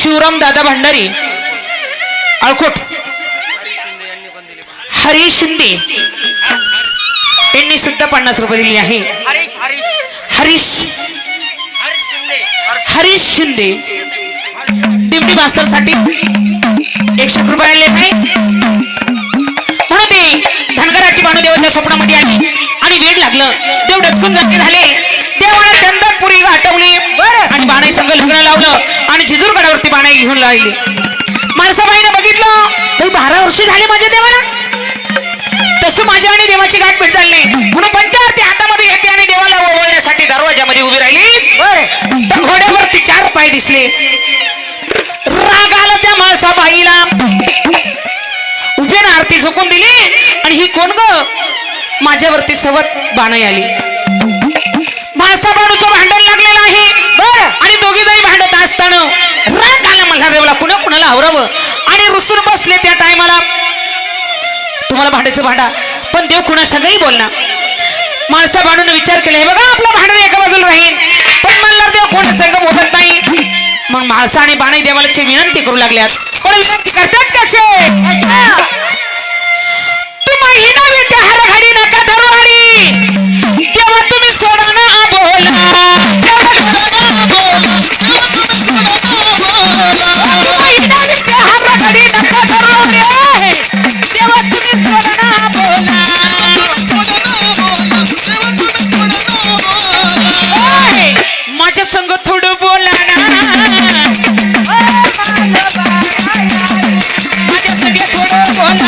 पुरुषोत्तम दादा भंडारी अळकोट. हरीश शिंदे. यांनी सुद्धा पन्नास रुपये दिली आहे. हरीश हरीश. शिंदे. डिमडी मास्तरसाठी एकशे रुपये आहे म्हणून ते धनगराची भानुदेवाच्या स्वप्नामध्ये आली आणि वेळ लागलं. देव डचकून जागे झाले. जिजूरगडावरती बाणाई घेऊन लावली माणसाबाईनं बघितलं भाई बारा वर्ष झाली माझ्या देवाला. तसं माझ्या आणि देवाची गाठ भेट झाली नाही. म्हणून पंचारती हातामध्ये घेते आणि देवाला ओवळण्यासाठी दरवाजामध्ये उभी राहिली. घोड्यावरती चार पाय दिसले. राग आला त्या माणसाबाईला. उभ्यानं आरती झोकून दिली आणि ही कोण ग? माझ्यावरती सवत बाणाई आली. माणसा बाणूचं भांडण लागलेलं आहे. बर. आणि दोघी जणी भांडत असताना राग कुणा कुणाला आवरावं? आणि रुसून बसले त्या टायमाला. तुम्हाला भांडायचं भांडा. पण देव कुणा सगळी बोलणार. माणसा भांडून विचार केला. हे बघा आपलं भांडण एका बाजूला राहील. पण म्हणणार देव कोण संघ बोलत नाही. मग माणसा आणि बाणाई देवालाची विनंती करू लागल्यात. पण विनंती करतात कसे तुम्ही संग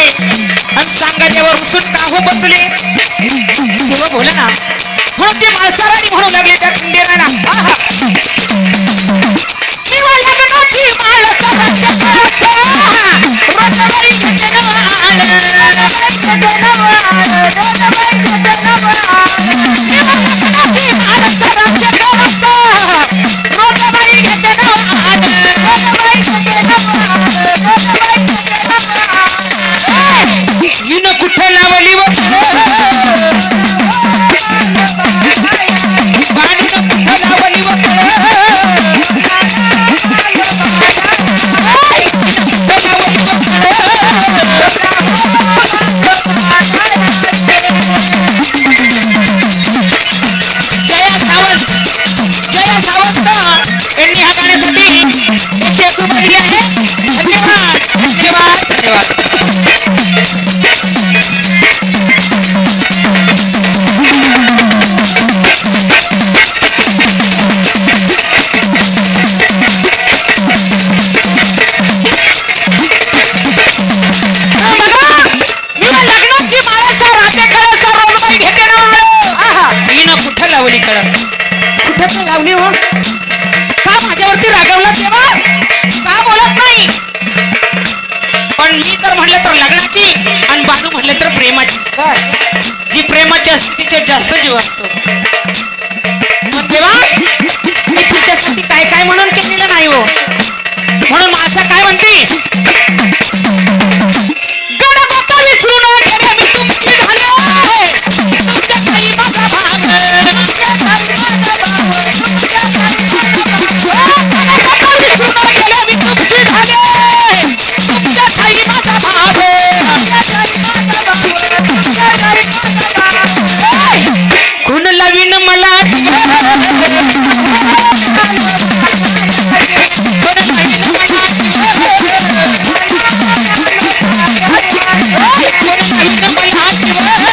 माझे आणि सांगाड्यावर उसून का बसली तेव्हा बोला ना म्हणून ते माणसाला म्हणू लागली त्या खंडेला ना आहा. 自分。देवा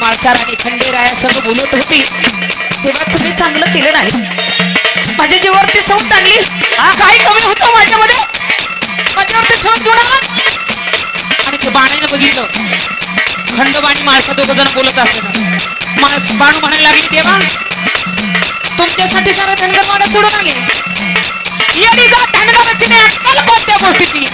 माळसाराणी खंडेरायासह बोलत होती तेव्हा तुम्ही चांगलं केलं नाही माझ्या जीवावरती सवत आणली काही कमी होतं माझ्यामध्ये? माझ्यावरती सवत घेऊन आलात बघितलं खंडोबा आणि दोघ जण बोलत असताना. माळ बाण म्हणायला लागली तेव्हा तुमच्यासाठी सारा धनगर मला सोडून आले. येडी जा धनगराची अक्कल कोणत्या गोष्टीची?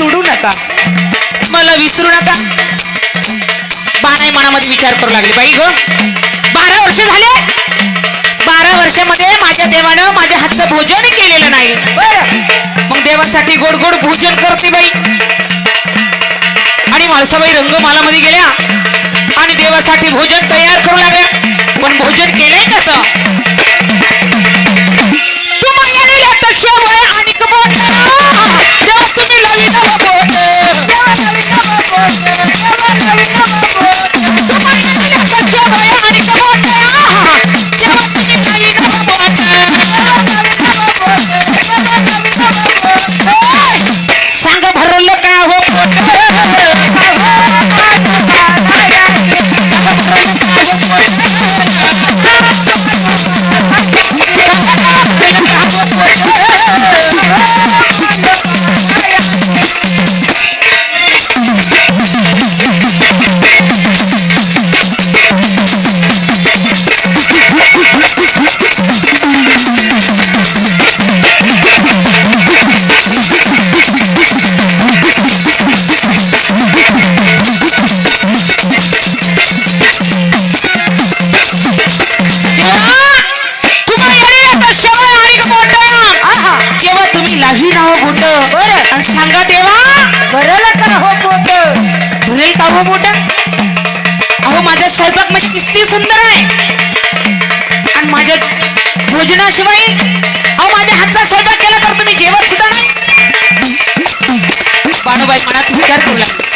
सोडू नका. मला विसरू नका. बाणाई मनामध्ये विचार करू लागली बाई ग. बारा वर्ष झाले. बारा वर्षामध्ये माझ्या देवानं माझ्या हातचं भोजन केलेलं नाही. बर. मग देवासाठी गोड गोड भोजन करते बाई. आणि माळसाबाई रंगमालामध्ये गेल्या. आणि देवासाठी भोजन तयार करू लागल्या. पण भोजन केलंय कसं? अहो आणि हो स्वयंपाक म्हणजे किती सुंदर आहे. आणि माझ्या भोजनाशिवाय अहो माझ्या हातचा स्वयंपाक केला तर तुम्ही जेवण सुद्धा नाही. बानुबाई मनात विचार करू लागले.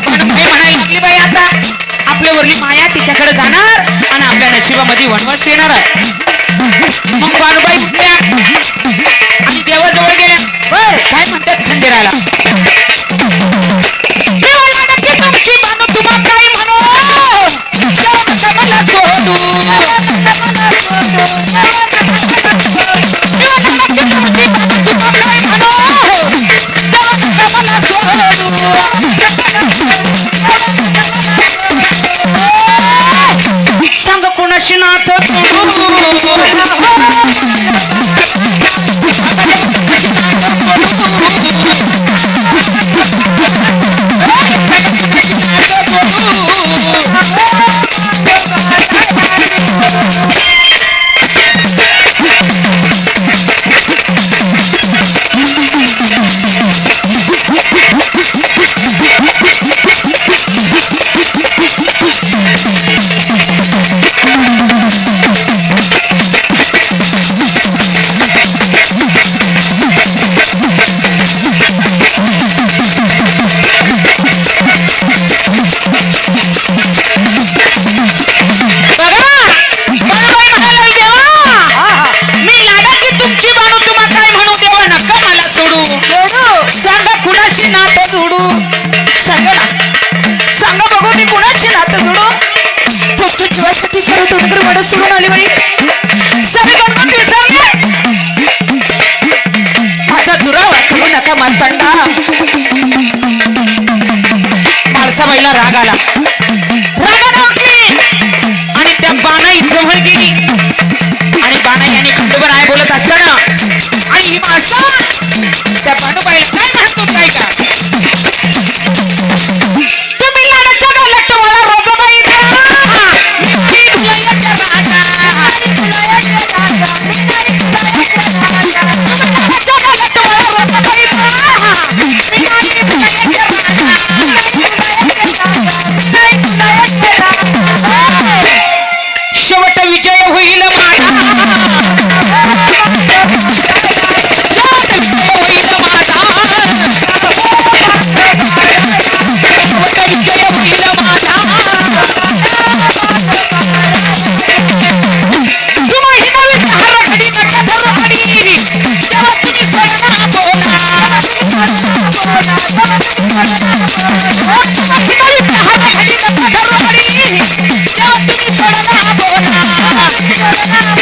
बानुबाई म्हणायला लागली बाई आता आपल्यावरली माया तिच्याकडे जाणार आणि आपल्या नशिबामध्ये वनवास येणार आहे. सांग कोणाशी नात जोडू. सांगा ना. सांगा बघू मी कुणाची नात जोडू. तुमच्या जीवासाठी सर्व तुमकर वड सोडून आली बाई. सगळे गणपत विसरले माझा दुरावा करू नका मातंडा माणसाबाईला राग आला. माझे